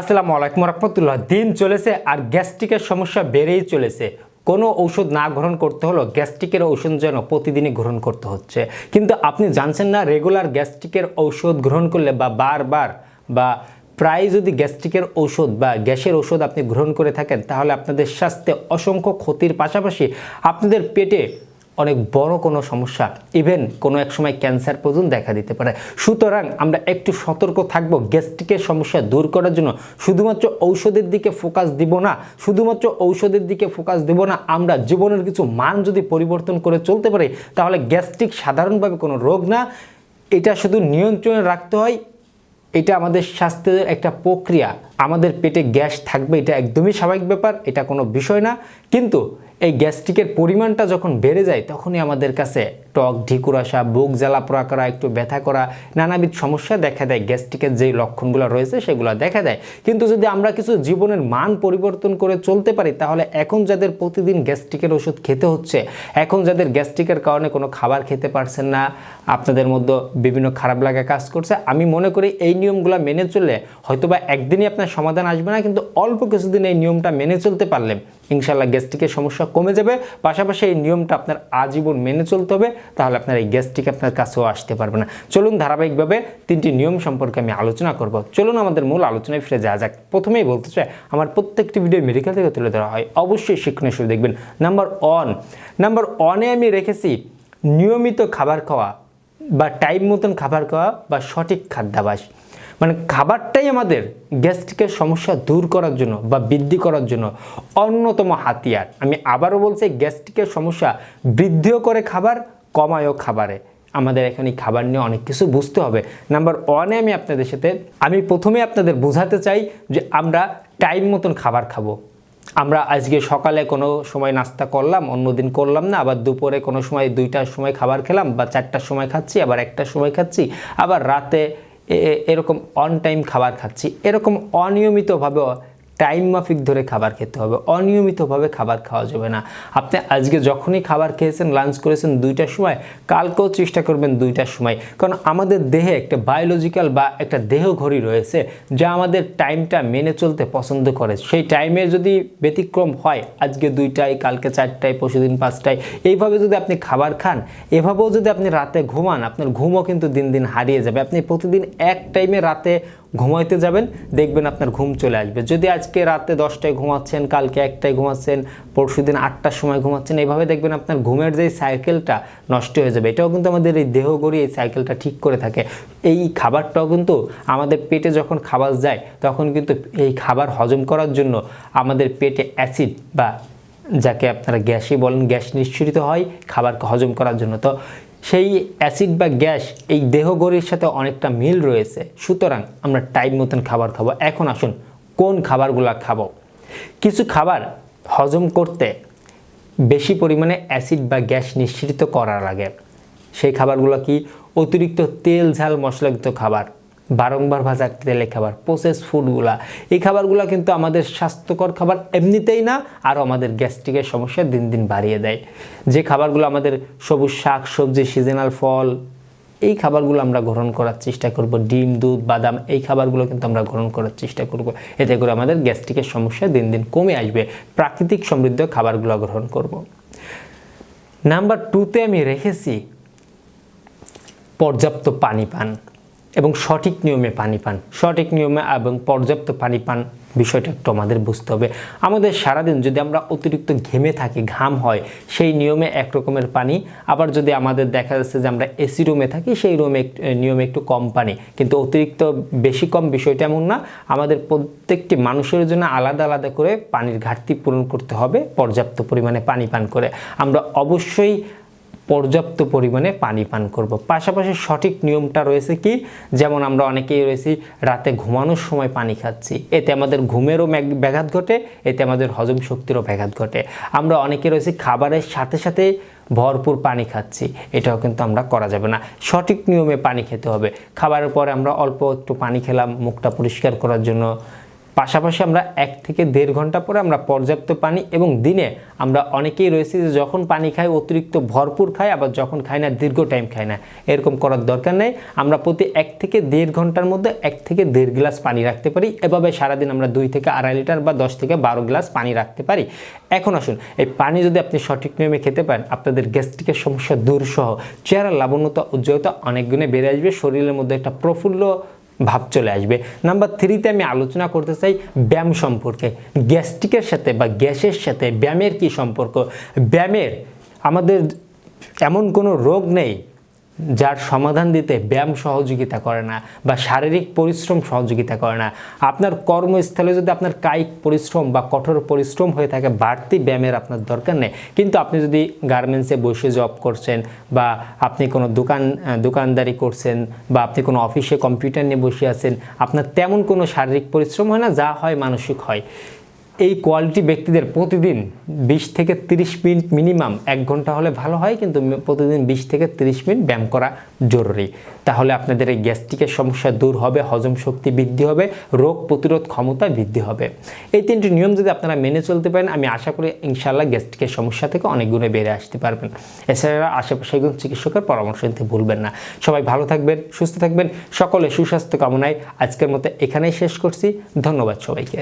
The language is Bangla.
আসসালামু আলাইকুম রহমতুল্লাহ। দিন চলেছে আর গ্যাস্ট্রিকের সমস্যা বেড়েই চলেছে। কোনো ঔষধ না গ্রহণ করতে হলো গ্যাস্ট্রিকের ঔষধ যেন প্রতিদিনই গ্রহণ করতে হচ্ছে। কিন্তু আপনি জানছেন না, রেগুলার গ্যাস্ট্রিকের ঔষধ গ্রহণ করলে বা বারবার বা প্রায় যদি গ্যাস্ট্রিকের ঔষধ বা গ্যাসের ঔষধ আপনি গ্রহণ করে থাকেন, তাহলে আপনাদের স্বাস্থ্যে অসংখ্য ক্ষতির পাশাপাশি আপনাদের পেটে অনেক বড় কোনো সমস্যা ইভেন কোনো এক সময় ক্যান্সার পর্যন্ত দেখা দিতে পারে। সুতরাং আমরা একটু সতর্ক থাকব গ্যাস্ট্রিকের সমস্যা দূর করার জন্য। শুধুমাত্র ঔষধের দিকে ফোকাস দিব না, শুধুমাত্র ঔষধের দিকে ফোকাস দিব না, আমরা জীবনের কিছু মান যদি পরিবর্তন করে চলতে পারি, তাহলে গ্যাস্ট্রিক সাধারণভাবে কোনো রোগ না। এটা শুধু নিয়ন্ত্রণে রাখতে হয়, এটা আমাদের স্বাস্থ্যের একটা প্রক্রিয়া। আমাদের পেটে গ্যাস থাকবে, এটা একদমই স্বাভাবিক ব্যাপার, এটা কোনো বিষয় না। কিন্তু এই গ্যাস্ট্রিকের পরিমাণটা যখন বেড়ে যায়, তখনই আমাদের কাছে টক, ঢিকুর আসা, বুক জ্বালা, পোড়া করা, একটু ব্যথা করা, নানাবিধ সমস্যা দেখা দেয়। গ্যাস্ট্রিকের যেই লক্ষণগুলো রয়েছে, সেগুলো দেখা দেয়। কিন্তু যদি আমরা কিছু জীবনের মান পরিবর্তন করে চলতে পারি, তাহলে এখন যাদের প্রতিদিন গ্যাস্ট্রিকের ওষুধ খেতে হচ্ছে, এখন যাদের গ্যাস্ট্রিকের কারণে কোনো খাবার খেতে পারছেন না, আপনাদের মধ্যে বিভিন্ন খারাপ লাগা কাজ করছে, আমি মনে করি এই নিয়মগুলো মেনে চললে হয়তোবা একদিনই আপনার সমাধান আসবে না, কিন্তু অল্প কিছুদিন এই নিয়মটা মেনে চলতে পারলে ইনশাল্লাহ গ্যাস্ট্রিকের সমস্যা কমে যাবে। পাশাপাশি এই নিয়মটা আপনার আজীবন মেনে চলতে হবে, তাহলে আপনার এই গ্যাস্ট্রিক আপনার কাছেও আসতে পারবে না। চলুন ধারাবাহিকভাবে তিনটি নিয়ম সম্পর্কে আমি আলোচনা করব। চলুন আমাদের মূল আলোচনায় ফিরে যাওয়া যাক। প্রথমেই বলতে চাই, আমার প্রত্যেকটি ভিডিও মেডিকেল থেকে তুলে ধরা হয়। অবশ্যই শিক্ষণীয় শুরু দেখবেন। নাম্বার ওয়ান নাম্বার ওয়ানে আমি রেখেছি, নিয়মিত খাবার খাওয়া বা টাইম মতন খাবার খাওয়া বা সঠিক খাদ্যাভাস। মানে খাবারটাই আমাদের গ্যাস্ট্রিকের সমস্যা দূর করার জন্য বা বৃদ্ধি করার জন্য অন্যতম হাতিয়ার। আমি আবারও বলছি, গ্যাস্ট্রিকের সমস্যা বৃদ্ধিও করে খাবার, কমায়ও খাবারে। আমাদের এখানে খাবার নিয়ে অনেক কিছু বুঝতে হবে। নাম্বার ওয়ানে আমি আপনাদের সাথে, আমি প্রথমে আপনাদের বোঝাতে চাই যে আমরা টাইম মতন খাবার খাব। আমরা আজকে সকালে কোনো সময় নাস্তা করলাম, অন্যদিন করলাম না, আবার দুপুরে কোনো সময় দুইটার সময় খাবার খেলাম বা চারটার সময় খাচ্ছি, আবার একটার সময় খাচ্ছি, আবার রাতে এরকম অন টাইম খাবার খাচ্ছি। এরকম অনিয়মিতভাবে টাইম মাফিক ধরে খাবার খেতে হবে, অনিয়মিতভাবে খাবার খাওয়া যাবে না। আপনি আজকে যখনই খাবার খেয়েছেন লাঞ্চ করেছেন দুইটার সময়, কালকেও চেষ্টা করবেন দুইটার সময়। কারণ আমাদের দেহে একটা বায়োলজিক্যাল বা একটা দেহ ঘড়ি রয়েছে, যা আমাদের টাইমটা মেনে চলতে পছন্দ করে। সেই টাইমে যদি ব্যতিক্রম হয়, আজকে দুইটায় কালকে চারটায়, পরশুদিন পাঁচটায়, এইভাবে যদি আপনি খাবার খান, এভাবেও যদি আপনি রাতে ঘুমান, আপনার ঘুমও কিন্তু দিন দিন হারিয়ে যাবে। আপনি প্রতিদিন এক টাইমে রাতে ঘুমাইতে যাবেন, দেখবেন আপনার ঘুম চলে আসবে। যদি আজকে রাতে দশটায় ঘুমাচ্ছেন, কালকে একটায় ঘুমাচ্ছেন, পরশু দিন আটটার সময় ঘুমাচ্ছেন, এইভাবে দেখবেন আপনার ঘুমের যে সাইকেলটা নষ্ট হয়ে যাবে। এটাও কিন্তু আমাদের এই দেহ গড়ি এই সাইকেলটা ঠিক করে থাকে। এই খাবারটাও কিন্তু আমাদের পেটে যখন খাবার যায়, তখন কিন্তু এই খাবার হজম করার জন্য আমাদের পেটে অ্যাসিড বা যাকে আপনারা গ্যাসই বলেন, গ্যাস নিঃসরিত হয়, খাবারকে হজম করার জন্য। তো সেই অ্যাসিড বা গ্যাস এই দেহগড়ির সাথে অনেকটা মিল রয়েছে। সুতরাং আমরা টাইম মতন খাবার খাব। এখন আসুন, কোন খাবারগুলো খাব? কিছু খাবার হজম করতে বেশি পরিমাণে অ্যাসিড বা গ্যাস নিঃসৃত করা লাগে। সেই খাবারগুলো কি? অতিরিক্ত তেল, ঝাল, মশলাযুক্ত খাবার। বারংবার ভাজা তেলে খাবার প্রসেস ফুডগুলা এই খাবারগুলো কিন্তু আমাদের স্বাস্থ্যকর খাবার এমনিতেই না, আরও আমাদের গ্যাস্ট্রিকের সমস্যা দিন দিন বাড়িয়ে দেয়। যে খাবারগুলো আমাদের সবুজ শাক, সবজি সিজনাল ফল, এই খাবারগুলো আমরা গ্রহণ করার চেষ্টা করব। ডিম, দুধ, বাদাম, এই খাবারগুলো কিন্তু আমরা গ্রহণ করার চেষ্টা করব। এতে করে আমাদের গ্যাস্ট্রিকের সমস্যা দিন দিন কমে আসবে। প্রাকৃতিক সমৃদ্ধ খাবারগুলো গ্রহণ করব। নাম্বার টুতে আমি রেখেছি পর্যাপ্ত পানি পান। এবং সঠিক নিয়মে পানি পান, সঠিক নিয়মে এবং পর্যাপ্ত পানি পান বিষয়টা একটু আমাদের বুঝতে হবে। আমাদের সারাদিন যদি আমরা অতিরিক্ত ঘেমে থাকি, ঘাম হয়, সেই নিয়মে এক রকমের পানি। আবার যদি আমাদের দেখা যাচ্ছে যে আমরা এসি রুমে থাকি, সেই রুমে নিয়মে একটু কম পানি। কিন্তু অতিরিক্ত বেশি কম বিষয়টা এমন না, আমাদের প্রত্যেকটি মানুষের জন্য আলাদা আলাদা করে পানির ঘাটতি পূরণ করতে হবে, পর্যাপ্ত পরিমাণে পানি পান করে। আমরা অবশ্যই পর্যাপ্ত পরিমাণে পানি পান করব। পাশাপাশি সঠিক নিয়মটা রয়েছে কি? যেমন আমরা অনেকেই রয়েছি, রাতে ঘুমানোর সময় পানি খাচ্ছি। এতে আমাদের ঘুমেরও ব্যাঘাত ঘটে, এতে আমাদের হজম শক্তিরও ব্যাঘাত ঘটে। আমরা অনেকে রয়েছি, খাবারের সাথে সাথে ভরপুর পানি খাচ্ছি। এটাও কিন্তু আমরা করা যাবে না। সঠিক নিয়মে পানি খেতে হবে। খাবারের পরে আমরা অল্প একটু পানি খেলাম, মুখটা পরিষ্কার করার জন্য পাশাপাশি আমরা এক থেকে দেড় ঘণ্টা পরে আমরা পর্যাপ্ত পানি এবং দিনে আমরা অনেকেই রয়েছি যে যখন পানি খাই, অতিরিক্ত ভরপুর খাই, আবার যখন খাই না, দীর্ঘ টাইম খাই না। এরকম করার দরকার নেই। আমরা প্রতি এক থেকে দেড় ঘণ্টার মধ্যে এক থেকে দেড় গ্লাস পানি রাখতে পারি। এভাবে সারাদিন আমরা দুই থেকে আড়াই লিটার বা দশ থেকে বারো গ্লাস পানি রাখতে পারি। এখন আসুন, এই পানি যদি আপনি সঠিক নিয়মে খেতে পারেন, আপনাদের গ্যাস্ট্রিকের সমস্যা দূর সহ চেহারার লাবণ্যতা, উজ্জ্বলতা অনেক গুণে বেড়ে আসবে। শরীরের মধ্যে একটা প্রফুল্ল ভাব চলে আসবে। নাম্বার থ্রিতে আমি আলোচনা করতে চাই ব্যায়াম সম্পর্কে। গ্যাস্ট্রিকের সাথে বা গ্যাসের সাথে ব্যায়ামের কি সম্পর্ক? ব্যায়ামের আমাদের এমন কোনো রোগ নেই যার সমাধান দিতে ব্যায়াম সহযোগিতা করে না বা শারীরিক পরিশ্রম সহযোগিতা করে না। আপনার কর্মস্থলে যদি আপনার কায়িক পরিশ্রম বা কঠোর পরিশ্রম হয়ে থাকে, বাড়তি ব্যায়ামের আপনার দরকার নেই। কিন্তু আপনি যদি গার্মেন্টসে বসে জব করছেন বা আপনি কোনো দোকান দোকানদারি করছেন বা আপনি কোনো অফিসে কম্পিউটার নিয়ে বসে আছেন, আপনার তেমন কোনো শারীরিক পরিশ্রম হয় না, যা হয় মানসিক হয়। এই কোয়ালিটি ব্যক্তিদের প্রতিদিন বিশ থেকে তিরিশ মিনিট মিনিমাম এক ঘণ্টা হলে ভালো হয়, কিন্তু প্রতিদিন বিশ থেকে তিরিশ মিনিট ব্যায়াম করা জরুরি। তাহলে আপনাদের এই গ্যাস্ট্রিকের সমস্যা দূর হবে, হজম শক্তি বৃদ্ধি হবে, রোগ প্রতিরোধ ক্ষমতা বৃদ্ধি হবে। এই তিনটি নিয়ম যদি আপনারা মেনে চলতে পারেন, আমি আশা করি ইনশাল্লাহ গ্যাস্ট্রিকের সমস্যা থেকে অনেক গুণে বেড়ে আসতে পারবেন। এছাড়া আশেপাশে একজন চিকিৎসকের পরামর্শ নিতে ভুলবেন না। সবাই ভালো থাকবেন, সুস্থ থাকবেন, সকলে সুস্বাস্থ্য কামনায় আজকের মতো এখানেই শেষ করছি। ধন্যবাদ সবাইকে।